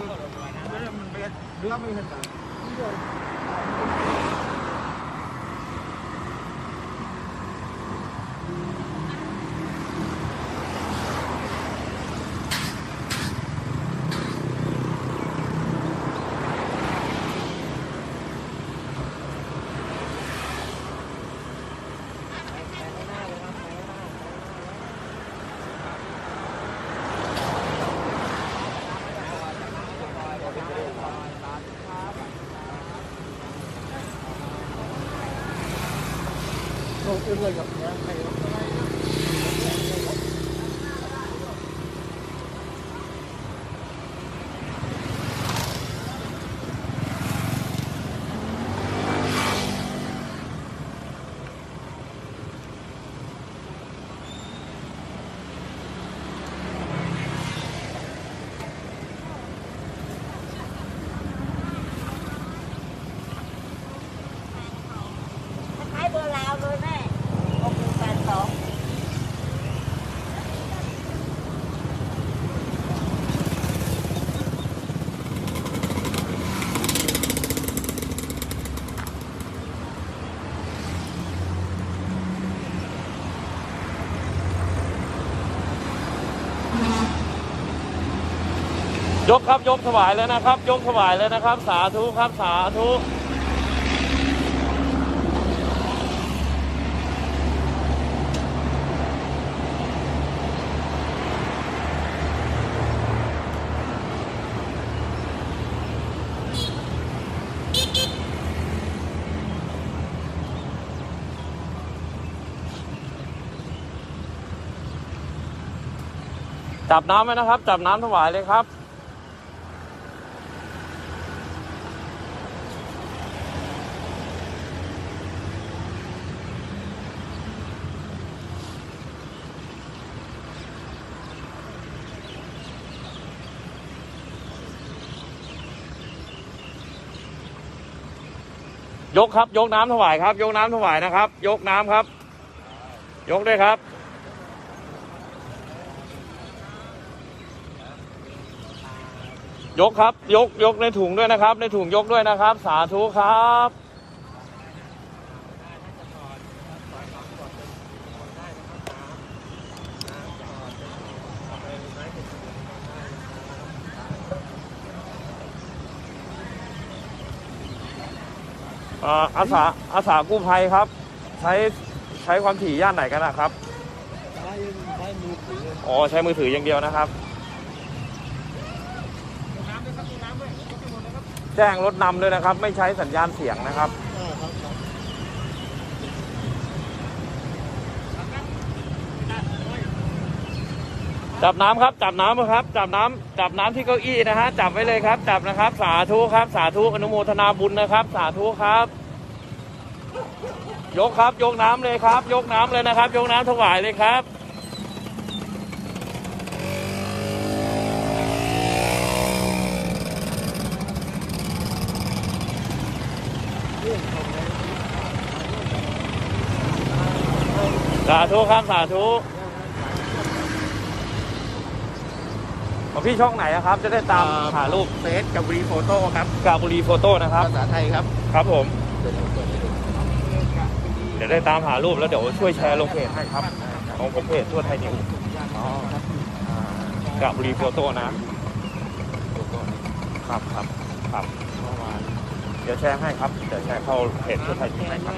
มันเป็ นเรื่องไม่เห็นกัน ลงอื่นเลยกับเนี้ย คล้ายเบอร์ลาวเลยแม่หกหนึ่งแปดสอง ยกครับยกถวายแล้วนะครับ ยกถวายแล้วนะครับ สาธุครับสาธุจับน้ำไว้นะครับ จับน้ำถวายเลยครับ ยกครับ ยกน้ำถวายครับ ยกน้ำถวายนะครับ ยกน้ำครับ ยกด้วยครับ ยกครับ ยกยกในถุงด้วยนะครับ ในถุงยกด้วยนะครับ สาธุครับ อ่าอาสาอาสากู้ภัยครับ ใช้ใช้ความถี่ย่านไหนกันนะครับ ใช้ใช้มือถืออ๋อใช้มือถืออย่างเดียวนะครับ แจ้งรถนำด้วยนะครับ ไม่ใช้สัญญาณเสียงนะครับอ่าครับครับ จับน้ำครับ จับน้ำครับ จับน้ำจับน้ำที่เก้าอี้นะฮะ จับไว้เลยครับ จับนะครับ สาธุครับ สาธุอนุโมทนาบุญนะครับ สาธุครับ ยกครับ ยกน้ำเลยครับ ยกน้ำเลยนะครับ ยกน้ำถวายเลยครับสาธุครับสาธุ ของพี่ช่องไหนอะครับ จะได้ตามหารูปเฟสกับรีโฟโต้ครับกาบุรีโฟโต้นะครับภาษาไทยครับครับผมเดี๋ยวได้ตามหารูปแล้วเดี๋ยวช่วยแชร์ลงเพจให้ครับของผมเพจทั่วไทยนิวอ๋อครับกาบุรีโฟโต้นะครับครับครับเดี๋ยวแชร์ให้ครับเดี๋ยวแชร์เข้าเพจทั่วไทยนิวให้ครับ